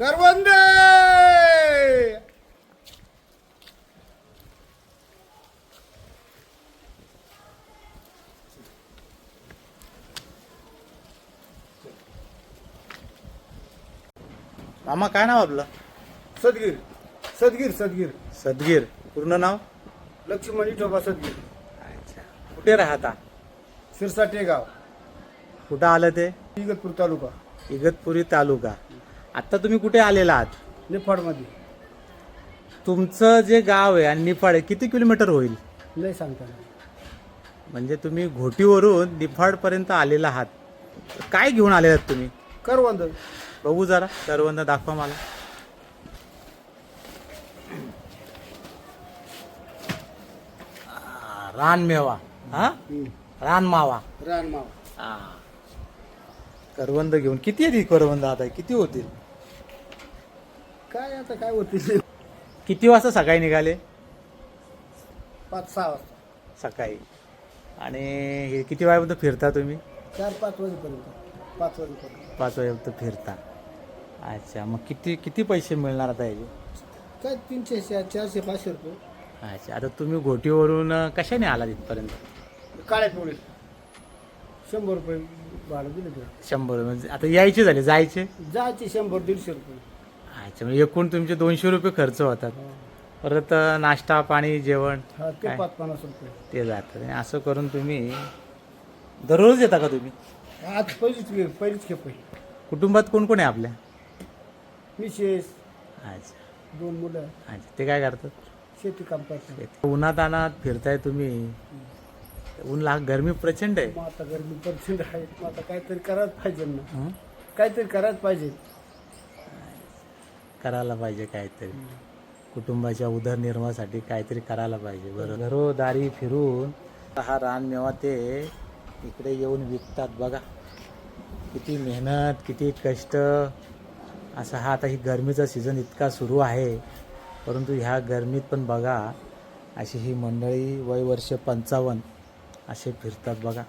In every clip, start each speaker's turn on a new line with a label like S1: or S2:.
S1: करवंदे
S2: मामा काय नाव आपलं?
S1: सदगीर. सदगीर सदगीर.
S2: सदगीर. पूर्ण नाव?
S1: लक्ष्मण विठोबा सदगीर.
S2: अच्छा. कुठे राहता?
S1: शिरसाटे गाव.
S2: कुठं आलं ते?
S1: इगतपूर तालुका.
S2: इगतपुरी तालुका. आता तुम्ही कुठे आलेला आहात?
S1: निफाडमध्ये.
S2: तुमचं जे गाव आहे आणि निफाड आहे किती किलोमीटर होईल?
S1: नाही सांगता.
S2: म्हणजे तुम्ही घोटीवरून निफाडपर्यंत आलेला आहात. काय घेऊन आले आहात तुम्ही?
S1: करवंद.
S2: बघू जरा करवंद दाखवा मला. आ, रानमेवा. हा? रानमावा.
S1: रानमाव.
S2: हा. करवंद घेऊन. किती ती करवंद आता? किती होतील?
S1: काय आता काय होतील?
S2: किती वाजता सकाळी निघाले?
S1: पाच सहा वाजता.
S2: सकाळी. आणि हे किती वाजेपर्यंत फिरता तुम्ही?
S1: चार पाच वाजेपर्यंत. पाच वाजेपर्यंत.
S2: पाच वाजेपर्यंत फिरता. अच्छा मग किती किती पैसे मिळणार आता याचे?
S1: काय तीनशे चारशे पाचशे रुपये.
S2: अच्छा आता तुम्ही घोटीवरून अं, कशाने आला तिथपर्यंत
S1: काळ्या पिवळे शंभर रुपये भाडं दिलं तुला
S2: शंभर म्हणजे आता यायचे झाले जायचे?
S1: जायचे शंभर दीडशे रुपये.
S2: अच्छा म्हणजे एकूण तुमचे दोनशे रुपये खर्च होतात. परत अं, नाश्ता पाणी जेवण
S1: हा ते
S2: काय?
S1: पाच पन्नास रुपये.
S2: ते जातं आणि असं करून तुम्ही दररोज येता का तुम्ही?
S1: आज पहिलीच वे- पहिलीच खेप आहे.
S2: कुटुंबात कोण कोण आहे आपल्या?
S1: मिसेस
S2: अच्छा.
S1: दोन मुलं.
S2: अच्छा ते काय करतात?
S1: शेती काम करतात.
S2: उन्हात अनात फिरताय तुम्ही. ऊन लाग गरमी प्रचंड आहे.
S1: मग आता गरमी प्रचंड आहे. मग आता काहीतरी करायला पाहिजे ना.
S2: हं?
S1: काहीतरी करायला पाहिजे.
S2: करायला पाहिजे काहीतरी. कुटुंबाच्या उदरनिर्वाहासाठी काहीतरी करायला पाहिजे बरं. घरोदारी फिरून हा रानमेवा ते इकडे येऊन विकतात बघा. किती मेहनत किती कष्ट. असा हा आता ही गरमीचा सीझन इतका सुरू आहे. परंतु ह्या गरमीत पण बघा अशी ही मंडळी वय वर्ष पंचावन्न. असे फिरतात बघा.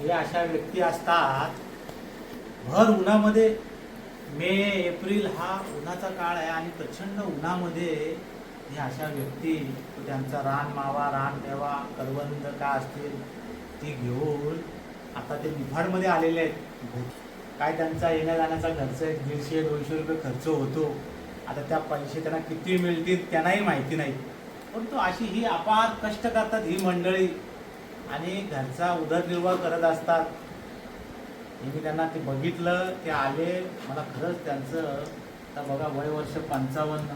S2: हे अशा व्यक्ती असतात. भर उन्हामध्ये मे एप्रिल हा उन्हाचा काळ आहे आणि प्रचंड उन्हामध्ये हे अशा व्यक्ती त्यांचा रान मावा रान मेवा करवंद का असतील ती घेऊन आता ते निफाडमध्ये आलेले आहेत. काय त्यांचा येण्या जाण्याचा खर्च आहे? दीडशे दोनशे रुपये खर्च होतो. आता त्या पैसे त्यांना किती मिळतील त्यांनाही माहिती नाही. परंतु अशी ही अपार कष्ट करतात ही मंडळी आणि घरचा उदरनिर्वाह करत असतात. मी त्यांना ते बघितलं ते आले. मला खरंच त्यांचं आता बघा वय वर्ष पंचावन्न.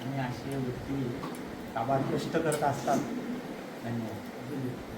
S2: आणि अशी व्यक्ती काबाड कष्ट करत असतात. धन्यवाद.